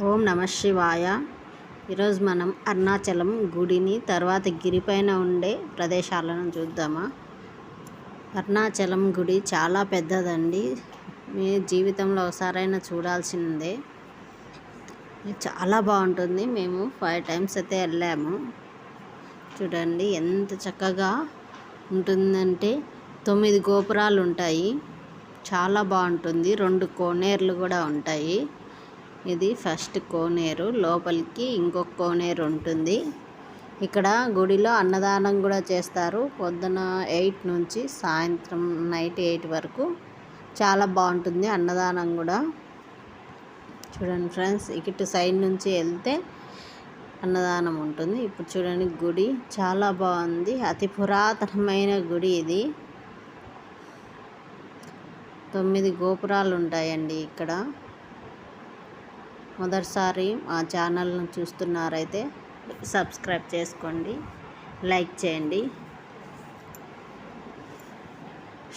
ఓం నమ శివాయ. ఈరోజు మనం అరుణాచలం గుడిని తర్వాత గిరిపైన ఉండే ప్రదేశాలను చూద్దామా? అరుణాచలం గుడి చాలా పెద్దదండి. మీ జీవితంలో ఒకసారైనా చూడాల్సిందే. చాలా బాగుంటుంది. మేము ఫైవ్ టైమ్స్ అయితే వెళ్ళాము. చూడండి ఎంత చక్కగా ఉంటుందంటే తొమ్మిది గోపురాలు ఉంటాయి. చాలా బాగుంటుంది. రెండు కోనేర్లు కూడా ఉంటాయి. ఇది ఫస్ట్ కోనేరు. లోపలికి ఇంకొక కోనేరు ఉంటుంది. ఇక్కడ గుడిలో అన్నదానం కూడా చేస్తారు. పొద్దున ఎయిట్ నుంచి సాయంత్రం నైట్ ఎయిట్ వరకు చాలా బాగుంటుంది అన్నదానం కూడా. చూడండి ఫ్రెండ్స్ ఇటు సైడ్ నుంచి వెళ్తే అన్నదానం ఉంటుంది. ఇప్పుడు చూడండి గుడి చాలా బాగుంది. అతి పురాతనమైన గుడి ఇది. తొమ్మిది గోపురాలు ఉంటాయండి ఇక్కడ. మొదటిసారి మా ఛానల్ను చూస్తున్నారైతే సబ్స్క్రైబ్ చేసుకోండి లైక్ చేయండి.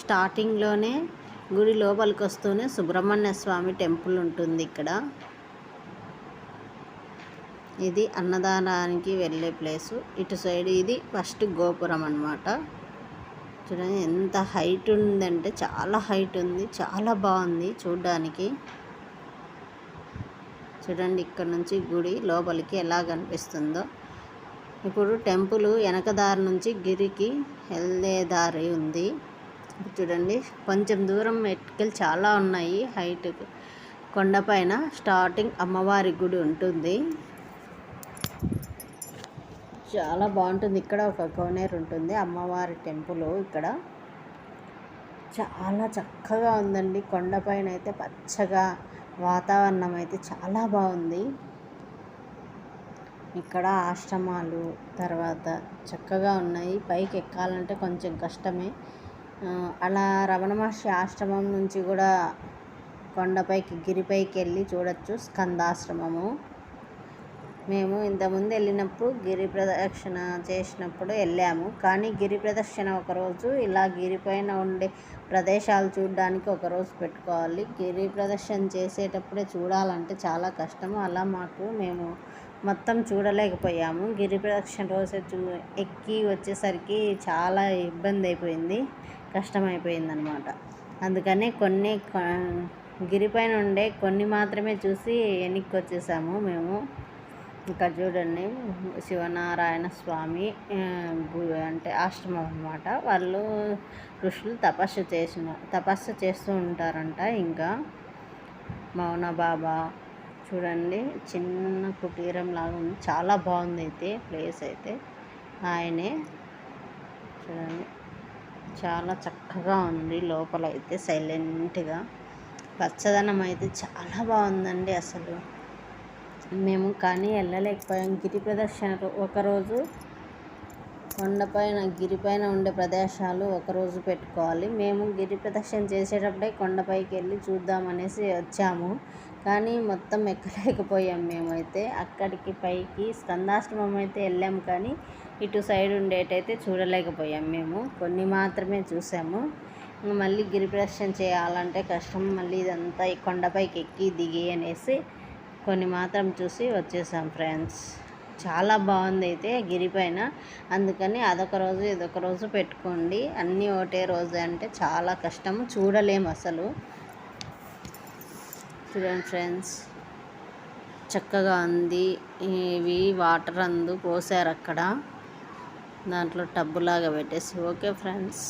స్టార్టింగ్లోనే గుడి లోపలికి వస్తూనే సుబ్రహ్మణ్య స్వామి టెంపుల్ ఉంటుంది ఇక్కడ. ఇది అన్నదానానికి వెళ్ళే ప్లేసు. ఇటు సైడ్ ఇది ఫస్ట్ గోపురం అనమాట చూడండి ఎంత హైట్ ఉందంటే చాలా హైట్ ఉంది చాలా బాగుంది చూడ్డానికి. చూడండి ఇక్కడ నుంచి గుడి లోపలికి ఎలా కనిపిస్తుందో ఇప్పుడు టెంపుల్ వెనక దారి నుంచి గిరికి వెళ్ళే దారి ఉంది. చూడండి కొంచెం దూరం మెట్కెళ్ళి చాలా ఉన్నాయి. హైట్ కొండపైన స్టార్టింగ్ అమ్మవారి గుడి ఉంటుంది. చాలా బాగుంటుంది. ఇక్కడ ఒక కోనేరు ఉంటుంది. అమ్మవారి టెంపుల్ ఇక్కడ. చాలా చక్కగా ఉందండి. కొండపైన అయితే పచ్చగా వాతావరణం అయితే చాలా బాగుంది. ఇక్కడ ఆశ్రమాలు తర్వాత చక్కగా ఉన్నాయి. పైకి ఎక్కాలంటే కొంచెం కష్టమే. అలా రమణ మహర్షి ఆశ్రమం నుంచి కూడా కొండపైకి గిరిపైకి వెళ్ళి చూడొచ్చు. స్కందాశ్రమము. మేము ఇంతకుముందు వెళ్ళినప్పుడు గిరి ప్రదక్షిణ చేసినప్పుడు వెళ్ళాము. కానీ గిరి ప్రదక్షిణ ఒకరోజు ఇలా గిరిపైన ఉండే ప్రదేశాలు చూడడానికి ఒకరోజు పెట్టుకోవాలి. గిరి ప్రదక్షిణ చేసేటప్పుడే చూడాలంటే చాలా కష్టము. అలా మాకు మేము మొత్తం చూడలేకపోయాము. గిరి ప్రదక్షిణ రోజు చూ ఎక్కి వచ్చేసరికి చాలా ఇబ్బంది అయిపోయింది. కష్టమైపోయింది అనమాట అందుకని కొన్ని గిరిపైన ఉండే కొన్ని మాత్రమే చూసి వెనక్కి వచ్చేసాము మేము. ఇక్కడ చూడండి శివనారాయణ స్వామి అంటే ఆశ్రమం అనమాట వాళ్ళు ఋషులు తపస్సు చేసిన తపస్సు చేస్తూ ఉంటారంట ఇంకా. మౌన బాబా చూడండి చిన్న కుటీరం లాగా ఉంది. చాలా బాగుంది అయితే ప్లేస్ అయితే. ఆయనే చూడండి చాలా చక్కగా ఉంది లోపల అయితే సైలెంట్గా పచ్చదనం అయితే చాలా బాగుందండి అసలు. మేము కానీ వెళ్ళలేకపోయాం. గిరి ప్రదర్శన ఒకరోజు కొండపైన గిరిపైన ఉండే ప్రదేశాలు ఒకరోజు పెట్టుకోవాలి. మేము గిరి ప్రదక్షిణ చేసేటప్పుడే కొండపైకి వెళ్ళి చూద్దామనేసి వచ్చాము. కానీ మొత్తం ఎక్కలేకపోయాం మేమైతే. అక్కడికి పైకి స్కందాశ్రమం అయితే వెళ్ళాము కానీ ఇటు సైడ్ ఉండేటైతే చూడలేకపోయాం మేము. కొన్ని మాత్రమే చూసాము. మళ్ళీ గిరి ప్రదక్షిణ చేయాలంటే కష్టం. మళ్ళీ ఇదంతా ఈ కొండపైకి ఎక్కి దిగి అనేసి కొన్ని మాత్రం చూసి వచ్చేసాం ఫ్రెండ్స్. చాలా బాగుంది అయితే గిరి పైన. అందుకని అదొక రోజు ఇదొక రోజు పెట్టుకోండి. అన్నీ ఒకటే రోజు అంటే చాలా కష్టము. చూడలేము అసలు. చూడండి ఫ్రెండ్స్. చక్కగా ఉంది. ఇవి వాటర్ అందు పోసారు అక్కడ. దాంట్లో టబ్బులాగా పెట్టేసి. Okay friends.